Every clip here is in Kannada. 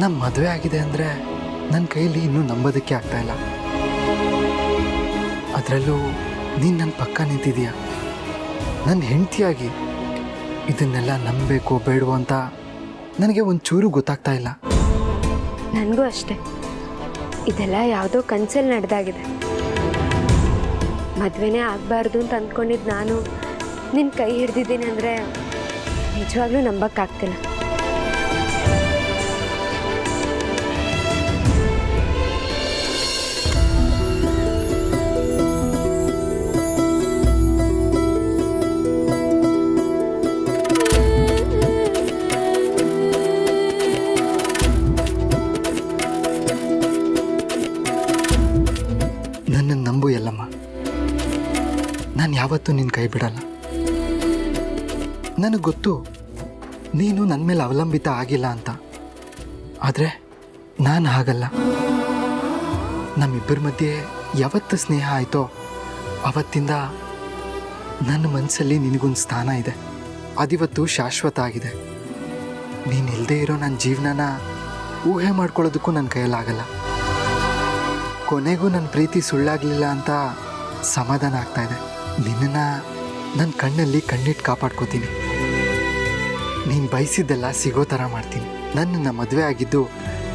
ನಮ್ಮ ಮದುವೆ ಆಗಿದೆ ಅಂದರೆ ನನ್ನ ಕೈಯಲ್ಲಿ ಇನ್ನೂ ನಂಬೋದಕ್ಕೆ ಆಗ್ತಾ ಇಲ್ಲ. ಅದರಲ್ಲೂ ನೀನು ನನ್ನ ಪಕ್ಕ ನಿಂತಿದೀಯ? ನನ್ನ ಹೆಂಡತಿಯಾಗಿ ಇದನ್ನೆಲ್ಲ ನಂಬಬೇಕು ಬೇಡವೋ ಅಂತ ನನಗೆ ಒಂಚೂರು ಗೊತ್ತಾಗ್ತಾ ಇಲ್ಲ. ನನಗೂ ಅಷ್ಟೆ. ಇದೆಲ್ಲ ಯಾವುದೋ ಕನ್ಸಲ್ಲಿ ನಡೆದಾಗಿದೆ. ಮದುವೆನೇ ಆಗಬಾರ್ದು ಅಂತ ಅಂದ್ಕೊಂಡಿದ್ದು ನಾನು ನಿನ್ನ ಕೈ ಹಿಡ್ದಿದ್ದೀನಿ ಅಂದರೆ ನಿಜವಾಗ್ಲೂ ನಂಬಕ್ಕಾಗ್ತಿಲ್ಲ. ನಂಬು ಎಲ್ಲಮ್ಮ. ನಾನು ಯಾವತ್ತೂ ನಿನ್ನ ಕೈ ಬಿಡಲ್ಲ. ನನಗೆ ಗೊತ್ತು, ನೀನು ನನ್ನ ಮೇಲೆ ಅವಲಂಬಿತ ಆಗಿಲ್ಲ ಅಂತ. ಆದರೆ ನಾನು ಹಾಗಲ್ಲ. ನಮ್ಮಿಬ್ಬರ ಮಧ್ಯೆ ಯಾವತ್ತು ಸ್ನೇಹ ಆಯಿತೋ, ಅವತ್ತಿಂದ ನನ್ನ ಮನಸ್ಸಲ್ಲಿ ನಿನಗೊಂದು ಸ್ಥಾನ ಇದೆ. ಅದಿವತ್ತು ಶಾಶ್ವತ ಆಗಿದೆ. ನೀನು ಇಲ್ಲದೆ ಇರೋ ನನ್ನ ಜೀವನನ ಊಹೆ ಮಾಡ್ಕೊಳ್ಳೋದಕ್ಕೂ ನನ್ನ ಕೈಯಲ್ಲಾಗಲ್ಲ. ಕೊನೆಗೂ ನನ್ನ ಪ್ರೀತಿ ಸುಳ್ಳಾಗಲಿಲ್ಲ ಅಂತ ಸಮಾಧಾನ ಆಗ್ತಾ ಇದೆ. ನಿನ್ನನ್ನು ನನ್ನ ಕಣ್ಣಲ್ಲಿ ಕಣ್ಣಿಟ್ಟು ಕಾಪಾಡ್ಕೋತೀನಿ. ನೀನು ಬಯಸಿದ್ದೆಲ್ಲ ಸಿಗೋ ಥರ ಮಾಡ್ತೀನಿ. ನನ್ನನ್ನು ಮದುವೆ ಆಗಿದ್ದು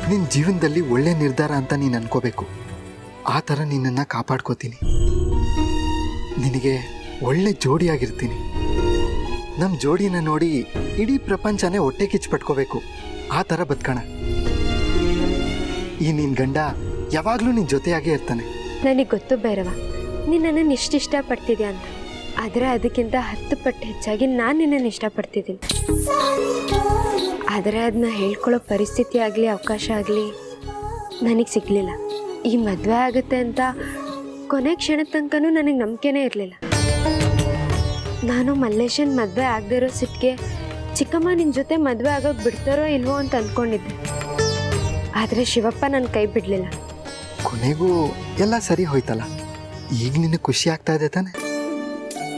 ನಿನ್ನ ಜೀವನದಲ್ಲಿ ಒಳ್ಳೆ ನಿರ್ಧಾರ ಅಂತ ನೀನು ಅನ್ಕೋಬೇಕು. ಆ ಥರ ನಿನ್ನನ್ನು ಕಾಪಾಡ್ಕೋತೀನಿ. ನಿನಗೆ ಒಳ್ಳೆ ಜೋಡಿಯಾಗಿರ್ತೀನಿ ನಮ್ಮ ಜೋಡಿನ ನೋಡಿ ಇಡೀ ಪ್ರಪಂಚನೇ ಹೊಟ್ಟೆ ಕಿಚ್ಚು ಪಟ್ಕೋಬೇಕು ಆ ಥರ ಬದುಕೋಣ. ಈ ನಿನ್ನ ಗಂಡ ಯಾವಾಗಲೂ ನಿನ್ನ ಜೊತೆಯಾಗೇ ಇರ್ತಾನೆ. ನನಗೆ ಗೊತ್ತು ಬೇರವ ನೀನು ನನ್ನನ್ನು ಇಷ್ಟು ಇಷ್ಟಪಡ್ತಿದ್ಯಾ ಅಂತ. ಆದರೆ ಅದಕ್ಕಿಂತ ಹತ್ತು ಪಟ್ಟು ಹೆಚ್ಚಾಗಿ ನಾನು ನಿನ್ನನ್ನು ಇಷ್ಟಪಡ್ತಿದ್ದೀನಿ. ಆದರೆ ಅದನ್ನ ಹೇಳ್ಕೊಳ್ಳೋ ಪರಿಸ್ಥಿತಿ ಆಗಲಿ, ಅವಕಾಶ ಆಗಲಿ, ನನಗೆ ಸಿಗ್ಲಿಲ್ಲ. ಈ ಮದುವೆ ಆಗುತ್ತೆ ಅಂತ ಕೊನೆ ಕ್ಷಣದ ತನಕನೂ ನನಗೆ ನಂಬಿಕೆನೇ ಇರಲಿಲ್ಲ. ನಾನು ಮಲ್ಲೇಶನ್ ಮದುವೆ ಆಗದೆ ಇರೋ ಸಿಟ್ಟಿಗೆ ಚಿಕ್ಕಮ್ಮ ನಿನ್ನ ಜೊತೆ ಮದುವೆ ಆಗೋಕೆ ಬಿಡ್ತಾರೋ ಇಲ್ವೋ ಅಂತ ಅಂದ್ಕೊಂಡಿದ್ದೆ ಆದರೆ ಶಿವಪ್ಪ ನನ್ನ ಕೈ ಬಿಡಲಿಲ್ಲ. ಕೊನೆಗೂ ಎಲ್ಲ ಸರಿ ಹೋಯ್ತಲ್ಲ? ಈಗ ನಿನಗೆ ಖುಷಿ ಆಗ್ತಾ ಇದೆ ತಾನೆ?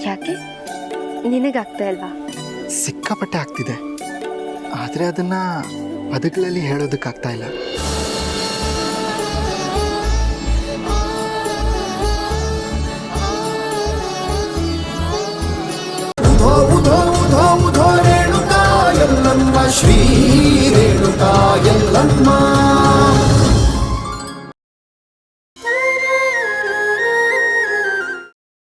ಯಾಕೆ? ನಿನಗಾಗ್ತಾ ಇಲ್ವಾ? ಸಿಕ್ಕಾಪಟ್ಟೆ ಆಗ್ತಿದೆ. ಆದರೆ ಅದನ್ನ ಪದಗಳಲ್ಲಿ ಹೇಳೋದಕ್ಕಾಗ್ತಾ ಇಲ್ಲ. ಶ್ರೀ